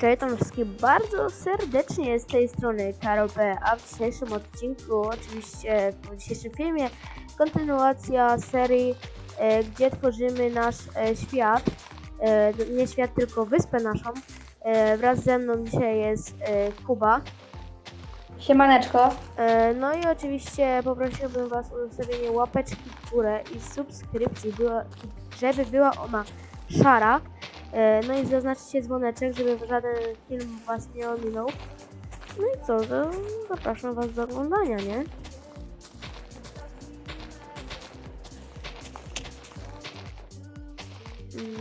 Cześć, wszystkich bardzo serdecznie z tej strony Karol P. A w dzisiejszym odcinku, oczywiście w dzisiejszym filmie, kontynuacja serii, e, gdzie tworzymy nasz e, świat. E, nie świat, tylko wyspę naszą. E, wraz ze mną dzisiaj jest e, Kuba. Siemaneczko. E, no i oczywiście poprosiłbym Was o zostawienie łapeczki w górę i subskrypcji, była, żeby była ona szara. E, no i zaznaczcie dzwoneczek, żeby żaden film Was nie ominął. No i co, to zapraszam Was do oglądania, nie?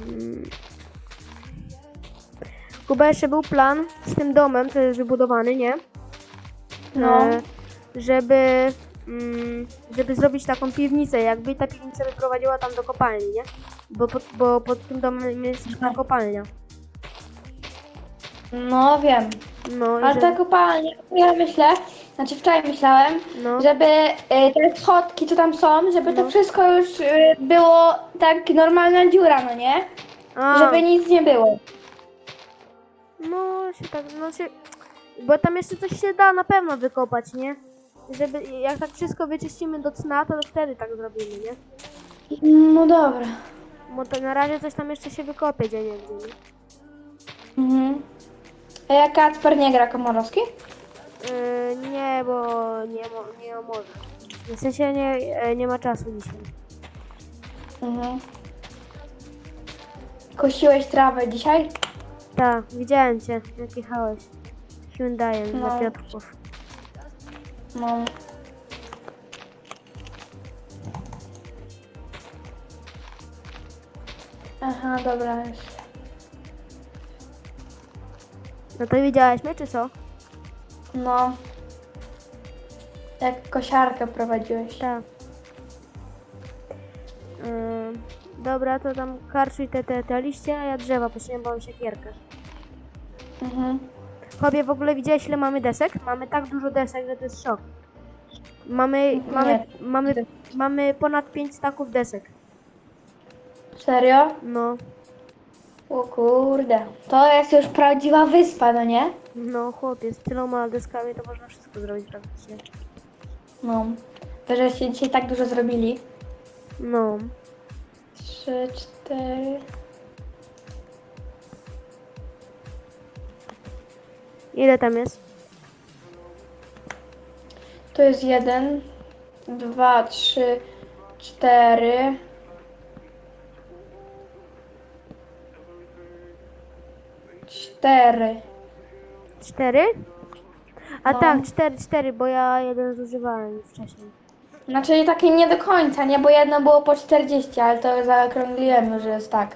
Mm. Kuba, jeszcze był plan z tym domem, co jest wybudowany, nie? No. E, żeby, żeby zrobić taką piwnicę, jakby ta piwnica wyprowadziła tam do kopalni, nie? Bo pod, bo pod tym domem jest Aha. kopalnia. No wiem. No, i Ale ta kopalnia, ja myślę, znaczy wczoraj myślałem, no, żeby y, te schodki, co tam są, żeby No. to wszystko już y, było tak normalna dziura, no nie? a, Żeby nic nie było. no się tak, no się, bo tam jeszcze coś się da na pewno wykopać, nie? Żeby, jak tak wszystko wyczyścimy do cna, to wtedy tak zrobimy, nie? No dobra. Bo to na razie coś tam jeszcze się wykopie gdzie nie? Mhm. A jak Kacper nie gra Komorowski? Yy, nie, bo nie, mo- nie może. W sensie nie, e, nie ma czasu dzisiaj. Mhm. Kosiłeś trawę dzisiaj? Tak, widziałem cię, jak jechałeś. Hyundaiem No. na Piotrków. No. Aha, dobra już. No to widziałeś mnie, czy co? No. Jak kosiarkę prowadziłeś. Tak. Yy, dobra, to tam karczuj te, te, te liście, a ja drzewa pośnię, bo mam siekierkę. Mhm. Chłopie, w ogóle widziałeś ile mamy desek? Mamy tak dużo desek, że to jest szok. Mamy, mamy, mamy, mamy ponad 5 staków desek. Serio? No, O kurde. To jest już prawdziwa wyspa, no nie? no chłopie, z tyloma deskami to można wszystko zrobić praktycznie. No. To, żeście dzisiaj tak dużo zrobili. No. Trzy, cztery. Ile tam jest? To jest jeden, dwa, trzy, cztery. Cztery. Cztery? A No. tak, cztery, cztery, bo ja jeden zużywałem wcześniej. Znaczy takie nie do końca, nie? Bo jedno było po 40, ale to zaokrągliłem, że jest tak.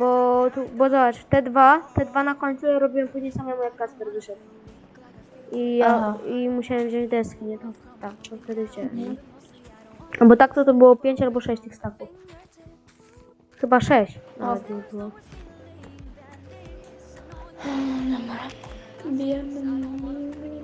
Bo, tu, bo zobacz, te dwa, te dwa na końcu ja robiłem później samemu jak Kasper wyszedł. I ja, Aha. i musiałem wziąć deski, nie? To, tak, to wtedy wziąłem. No Bo tak to, to było pięć albo sześć tych staków. Chyba sześć. Nawet nie było. Bijemy.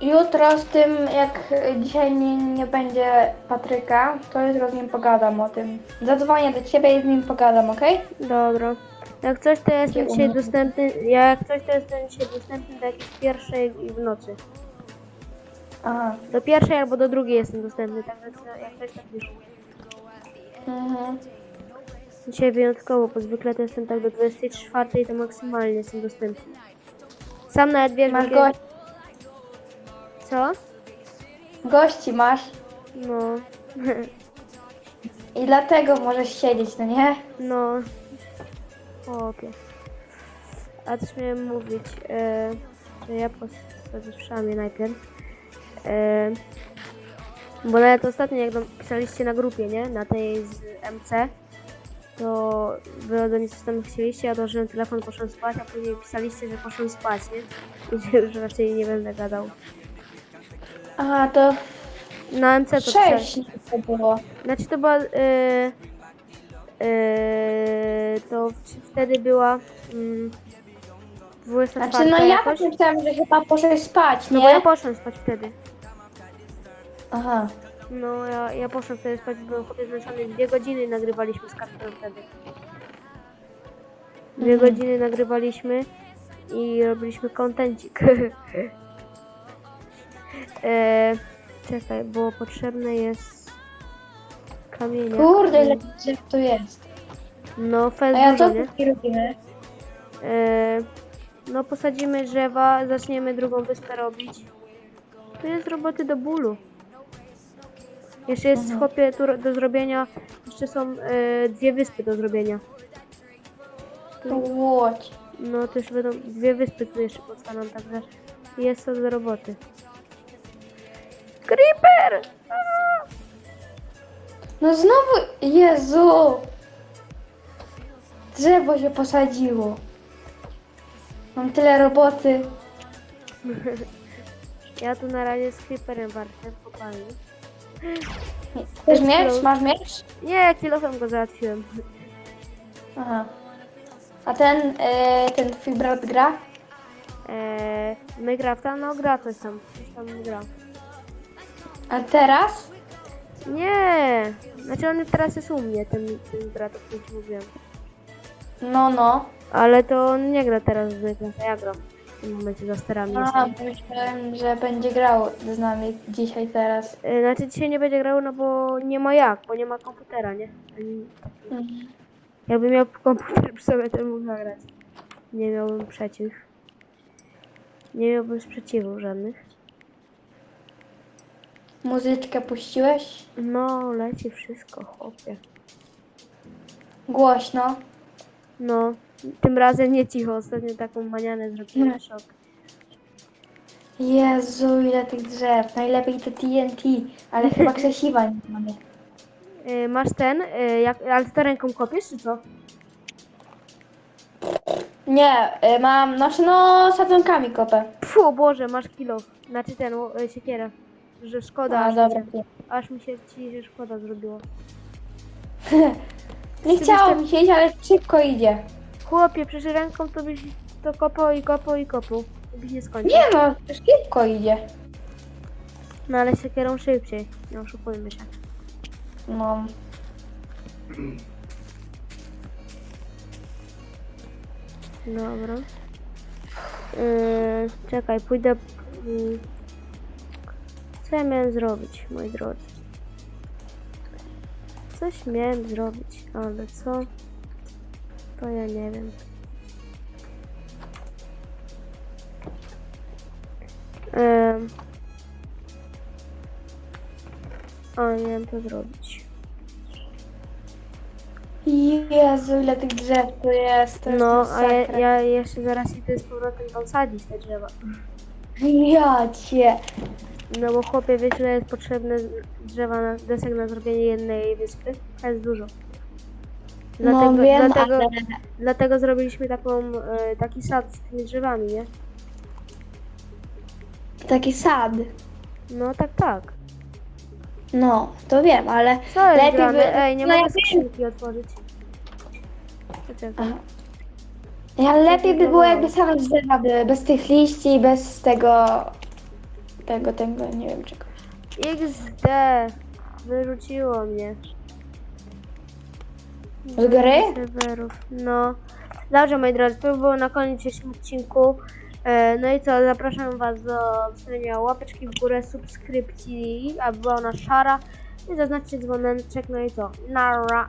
Jutro z tym, jak dzisiaj nie, nie będzie Patryka, to jutro z nim pogadam o tym. Zadzwonię do ciebie i z nim pogadam, okej? Dobra. Jak coś to jestem Gdzie dzisiaj u mnie? dostępny, ja jak coś to jestem dzisiaj dostępny do jakiejś pierwszej w nocy. Aha. Do pierwszej albo do drugiej jestem dostępny, także jak coś tak. Mhm. Dzisiaj wyjątkowo, bo zwykle to jestem tak do 24 to maksymalnie jestem dostępny. Sam nawet wiesz, Masz jakie- Co? gości masz No. i dlatego możesz siedzieć, no nie? no. Opie. A coś miałem mówić, e, że ja postawię szamie najpierw. E, bo nawet ostatnio jak nam pisaliście na grupie, nie? Na tej z MC, to wy ode mnie coś tam chcieliście, ja odłożyłem telefon, poszłem spać, a później pisaliście, że poszłem spać, nie? I że już raczej nie będę gadał. Aha, to Na MC to sześć to było. Znaczy to była. Yy, yy, to wtedy była. Yy, 24 Znaczy, no ja jakoś. myślałam, że chyba poszedłeś spać, No bo ja nie? poszłam spać wtedy. Aha. No, ja, ja poszłam wtedy spać, byłem chłopie zmęczony. Dwie godziny nagrywaliśmy z Kasperem wtedy. Dwie Mhm. godziny nagrywaliśmy i robiliśmy kontencik. e, czekaj, bo potrzebne jest kamienie. Kurde, ile drzew tu jest. No, A ja co dużo, nie? tutaj robimy? E, no, posadzimy drzewa, zaczniemy drugą wyspę robić. Tu jest roboty do bólu. Jeszcze jest Mhm. chłopie tu ro- do zrobienia, jeszcze są e, dwie wyspy do zrobienia. To łódź. No już będą dwie wyspy tu jeszcze powstaną, także jest to do roboty. Creeper! A! No znowu, Jezu! Drzewo się posadziło. Mam tyle roboty. Ja tu na razie z creeperem walczę w kopalni. Chcesz miecz? Masz miecz? Nie, kilofem go załatwiłem. Aha. A ten, e, ten twój brat gra? Eee, Minecrafta? No gra coś tam, coś tam gra. A teraz? Nie! Znaczy on teraz jest u mnie, ten, ten brat, o którym ci mówiłem. No, no. Ale to on nie gra teraz w Minecrafta, ja gram. W tym momencie za sterami A, jestem. myślałem, że będzie grał z nami dzisiaj, teraz. E, Znaczy dzisiaj nie będzie grał, no bo nie ma jak, bo nie ma komputera, nie? Ani- Mhm. Jakby miał komputer przy sobie, to mógł nagrać. Nie miałbym przeciw. Nie miałbym sprzeciwów żadnych. Muzyczkę puściłeś? No, leci wszystko, chłopie. Głośno. No, tym razem nie cicho, ostatnio taką manianę zrobiłem, Nie. szok. Jezu, ile tych drzew. Najlepiej te TNT, ale chyba krzesiwa nie mamy. E, masz ten, e, jak, ale ty to ręką kopiesz, czy co? Nie, y, mam, znaczy no, sadzonkami kopę. Fu, Boże, masz kilo. Znaczy ten, siekierę. Że szkoda, A, aż, dobra. mi się, aż mi się ci się szkoda zrobiło. Nie chciało mi się iść, ale szybko idzie. Chłopie, przecież ręką to byś to kopał i kopał i kopał. I byś nie skończył. Nie no, szybko idzie. No ale siekierą szybciej, nie oszukujmy się. No. Dobra. Yy, czekaj, pójdę... Yy, co ja miałem zrobić, moi drodzy? Coś miałem zrobić, ale co? To ja nie wiem. O, nie wiem co zrobić. Jezu, ile tych drzew tu jest. To jest No, a ja, masakra. ja jeszcze zaraz idę z powrotem tam sadzić te drzewa. Ja cię. No bo chłopie, wiesz, że jest potrzebne drzewa na, desek na zrobienie jednej wyspy? To jest dużo. Dlatego, no wiem, dlatego, ale... dlatego zrobiliśmy taką, e, taki sad z tymi drzewami, nie? Taki sad. No tak, tak. No, to wiem, ale Co jest lepiej by... Ej, nie no, mogę ja wiem. skrzynki otworzyć. Ja lepiej by było jakby same drzewa były, bez tych liści, bez tego... Tego, tego, nie wiem czego. XD! Wyrzuciło mnie. Z gry? Serwerów. No. Dobrze, moi drodzy, to by było na koniec dzisiejszym odcinku. E, No i co, zapraszam Was do zostawienia łapeczki w górę, subskrypcji, aby była ona szara. I zaznaczcie dzwoneczek, no i co, nara.